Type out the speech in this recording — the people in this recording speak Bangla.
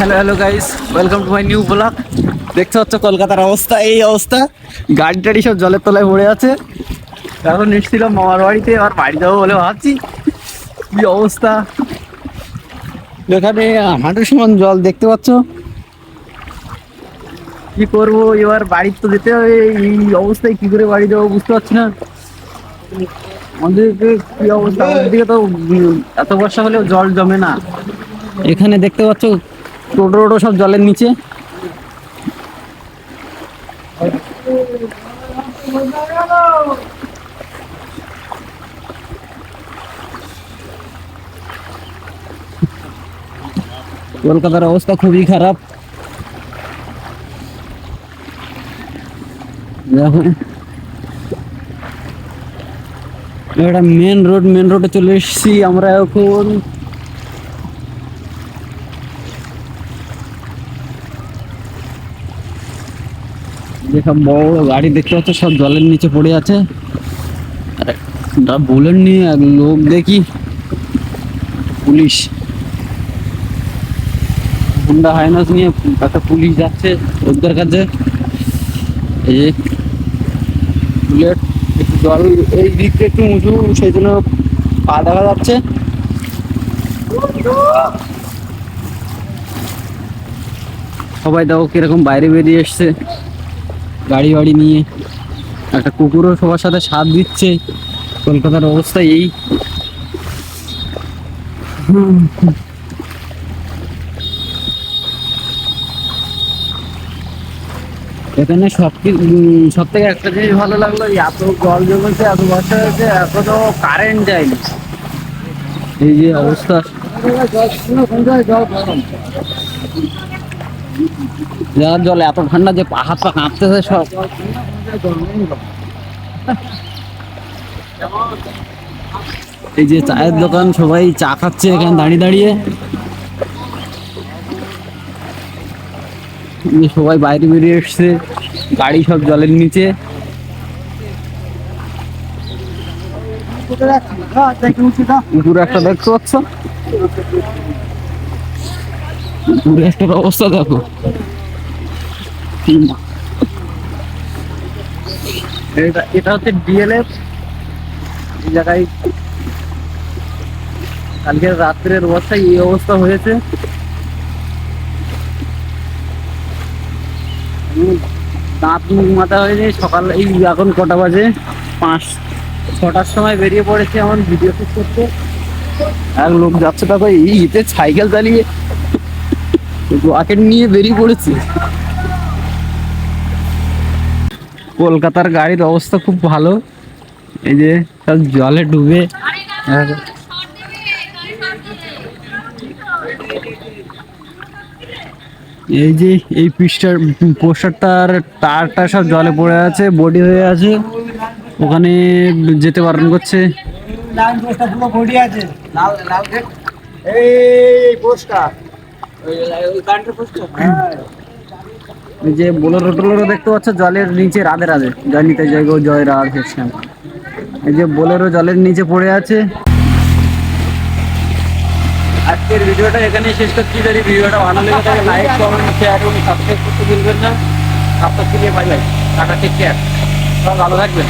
Hello hello guys welcome to my new blog দেখতে পাচ্ছ কলকাতার অবস্থা, এই অবস্থা। গাড়ি টাড়ি সব জলের তলায় পড়ে আছে। এখন এসেছিলাম মামার বাড়িতে আর বাড়ি যাব বলে ভাবছি। কি অবস্থা? এখানে হাঁটুর সমান জল দেখতে পাচ্ছ। কি করব, এবার বাড়ি তো যেতে হবে। এই অবস্থায় কি করে বাড়ি যাব বুঝতে পারছি না। আমাদের কি অবস্থা? আমাদের দিকে তো এত বর্ষা হলেও জল জমে না। এখানে দেখতে পাচ্ছ টোটো টোটো সব জলের নিচে। কলকাতার অবস্থা খুবই খারাপ। এটা মেন রোড মেন রোডে চলে এসেছি আমরা এখন। যেসব বড় গাড়ি দেখতে পাচ্ছ, সব জলের নিচে পড়ে আছে। একটা বুলেট নিয়ে এক লোক দেখি। পুলিশ। হুন্ডা হাইনাস নিয়ে একটা পুলিশ যাচ্ছে ওদের কাছে। এই বুলেট, একটু জল এই দিকটা একটু উঁচু, সেই জন্য পা দেখা যাচ্ছে। সবাই দেখো কীরকম বাইরে বেরিয়ে এসছে। গাড়ি বাড়ি নিয়ে একটা কুকুরও সবার সাথে সাথ দিচ্ছে। কলকাতার অবস্থা এই। এখানে সব সব থেকে একটা জিনিস ভালো লাগল এত জল জমেছে, এত বর্ষা হয়েছে, এখনও কারেন্ট যায়নি। এই যে অবস্থা। যার জল এত ঠান্ডা যে হাত পা কাঁপতেছে সব। এই যে চায়ের দোকান, সবাই চা খাচ্ছে এখানে দাঁড়িয়ে দাঁড়িয়ে। সবাই বাইরে বেরিয়ে এসছে, গাড়ি সব জলের নিচে। পুকুর একটা দেখতে পাচ্ছ? অবস্থা দেখো। এটা এটা হচ্ছে ডিএলএফ এই জায়গায় কালকে রাত্রের অবস্থায় এই অবস্থা হয়েছে। দাঁত মাথা হয়নি সকাল এই এখন কটা বাজে? পাঁচ ছটার সময় বেরিয়ে পড়েছে আমার ভিডিও শুট করতে। এক লোক যাচ্ছে তারপর এই ইতে সাইকেল চালিয়ে নিয়ে বেরিয়ে পড়েছে। কলকাতার গাড়ির অবস্থা খুব ভালো। এই যে জলে ডুবে। এই যে এই পিসটার পোস্টারটার তারটা সব জলে পড়ে আছে, বডি হয়ে আছে। ওখানে যেতে বারণ করছে। লাল পোস্টার পুরো বডি আছে। লাল লাল এই পোস্টার ওই যে বোলেরো টোলেরো দেখতে পাচ্ছ, জলের নিচে রাধে রাধে। জয় জয় গো জয় রাধে শ্যাম। এই যে বোলেরো জলের নিচে পড়ে আছে। আজকের ভিডিওটা এখানেই শেষ করছি। যদি ভিডিওটা ভালো লেগে থাকে লাইক কমেন্ট শেয়ার এবং সাবস্ক্রাইব করতে ভুলবেন না। সাবস্ক্রাইব দিয়ে বাই বাই টাটা টেক কেয়ার সব ভালো থাকবেন।